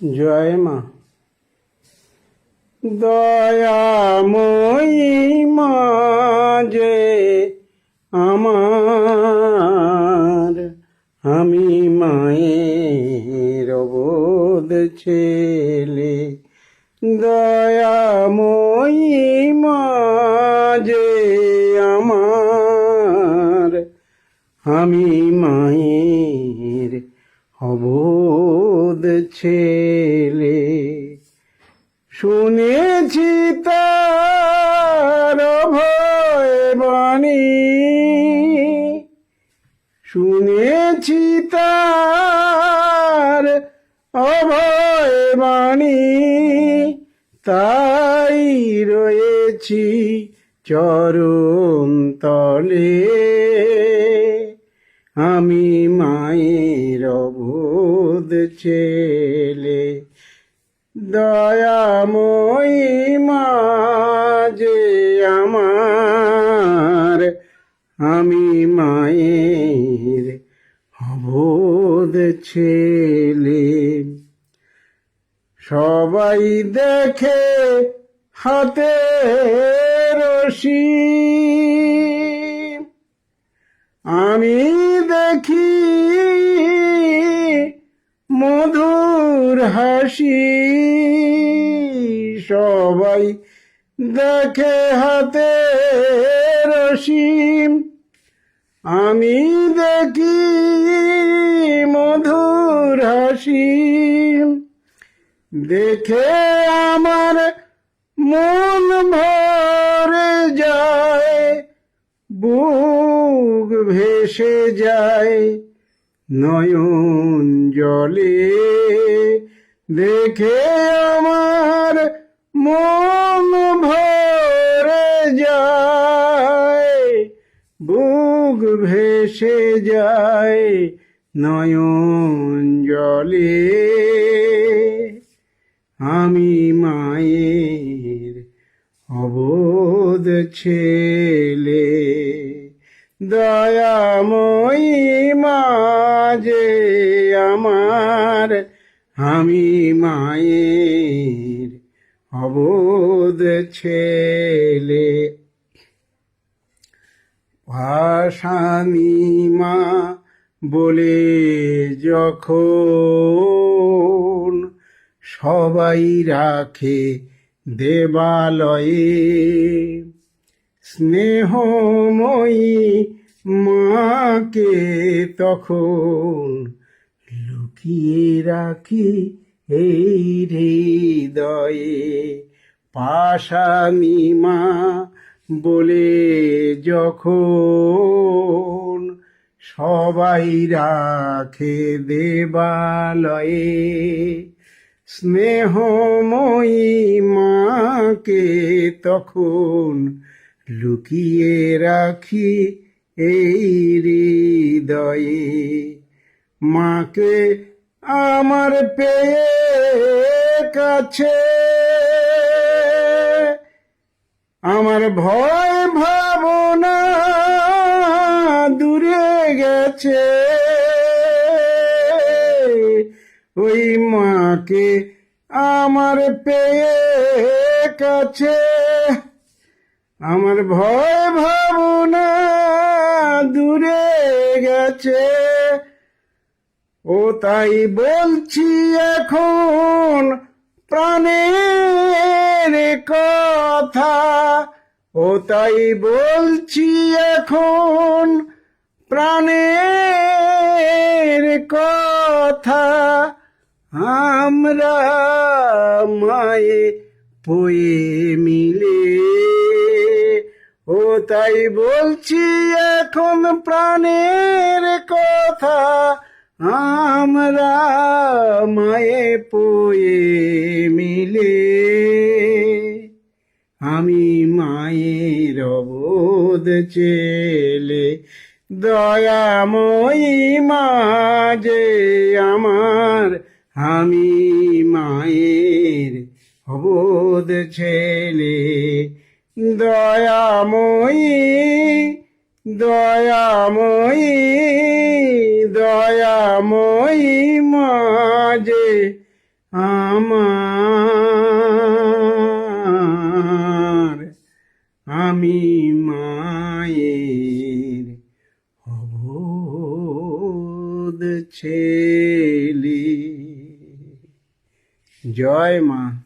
জয় মা দয়াময়ী মা যে আমার, আমি মায়ের বোধ ছেলে। দয়াময়ী মা যে আমার, আমি মায়ের অবোধ ছেলে। শুনেছি তার ভয় বাণী। শুনেছি তার অভয় বাণী। তাই রয়েছি চরণ তলে। আমি মায়ের অবোধ ছেলে দয়াময়ী মা যে আমার, আমি মায়ের অবোধ ছেলে। সবাই দেখে হাতে রশি, আমি দেখি মধুর হাসি সবাই দেখে হাতে রসিম। আমি দেখি মধুর হাসি। দেখে আমার মন ভরে যায়, বুক ভেসে যায়, নয়ন জলে দেখে আমার মন ভরে যায়, বুক ভেসে যায় নয়ন জলে আমি মায়ের অবোধ ছেলে, দয়াময়ী মা যে আমার, আমি মায়ের অবোধ ছেলে। ভাসানি মা বলে যখন সবাই রাখে দেবালয়ে, স্নেহময়ী মাকে তখন লুকিয়ে রাখি এই হৃদয়ে। পাশানি মা বলে যখন সবাই রাখে দেবালয়ে, স্নেহময়ী মাকে তখন লুকিয়ে রাখি এই হৃদয়ে। মাকে আমার পেয়ে কাছে। আমার ভয় ভাবনা দূরে গেছে। ওই মাকে আমার পেয়ে কাছে। আমার ভয় ভাবনা দূরে গেছে। ও তাই বলছি এখন প্রাণের কথা। ও তাই বলছি এখন প্রাণের কথা। আমরা মায়ে পয়ে মিলে। ও তাই বলছি এখন প্রাণের কথা। আমরা মায়ে পোয়ে মিলে। আমি মায়ের অবোধ ছেলে দয়াময়ী মা যে আমার, আমি মায়ের অবোধ ছেলে দয়াময়ী দয়াময়ী দয়াময়ী মা যে আমার আমি মায়ের অবোধ ছেলে। জয় মা।